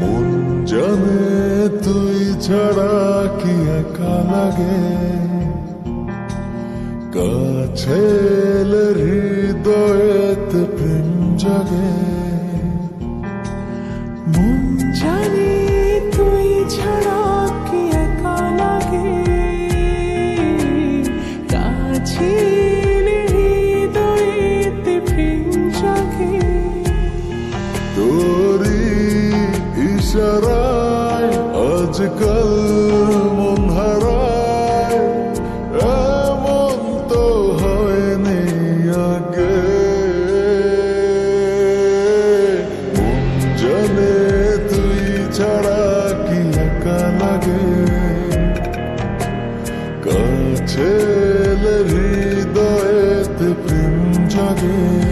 মন জানে তুই ছাড়া কি একা লাগে? কাছে হৃদয়েতে প্রেম জাগে। আজকাল মন হারায়, এমন তো হয়নি আগে। মন জানে তুই ছাড়া কি একা লাগে। কাছে হৃদয়েতে প্রেম জাগে।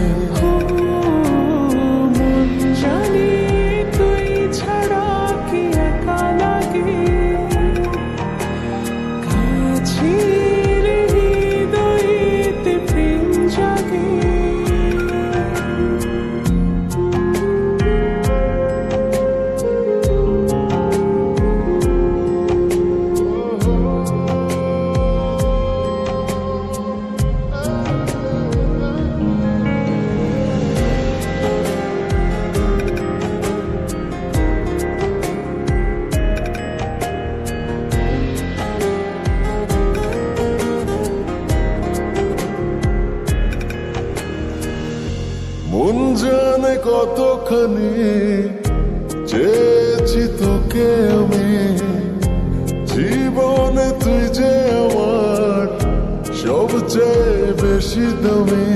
কতখানি চেয়েছি তোকে আমি জীবনে তুই যে আমার সবচেয়ে বেশি দামি।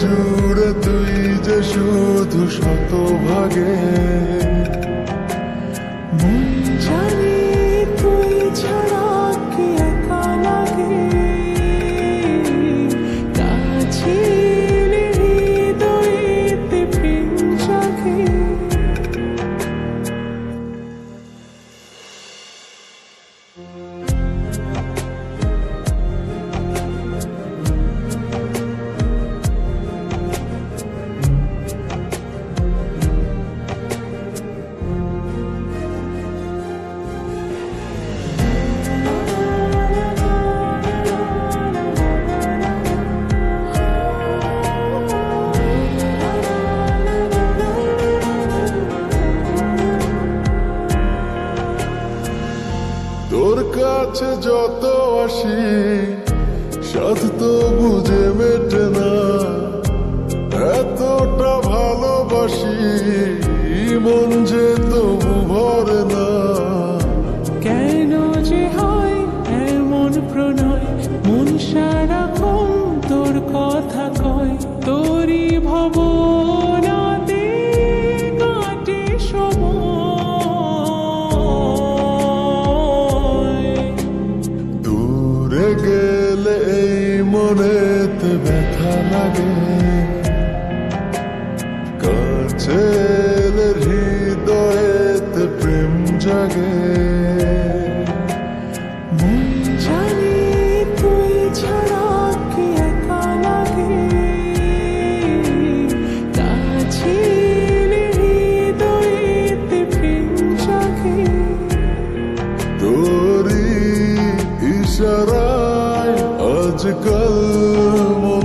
জুড়ে তুই যে শুধু শতভাগে। মন কাছে যত আসি, সাথ তো বুঝে মেটে না। এতটা ভালোবাসি, মন যে তবু ভরে না। কেন যে হয় এমন প্রণয়? মন সারাক্ষণ তোর কথা কয় তোরই তোরি ইশারায় আজকাল মন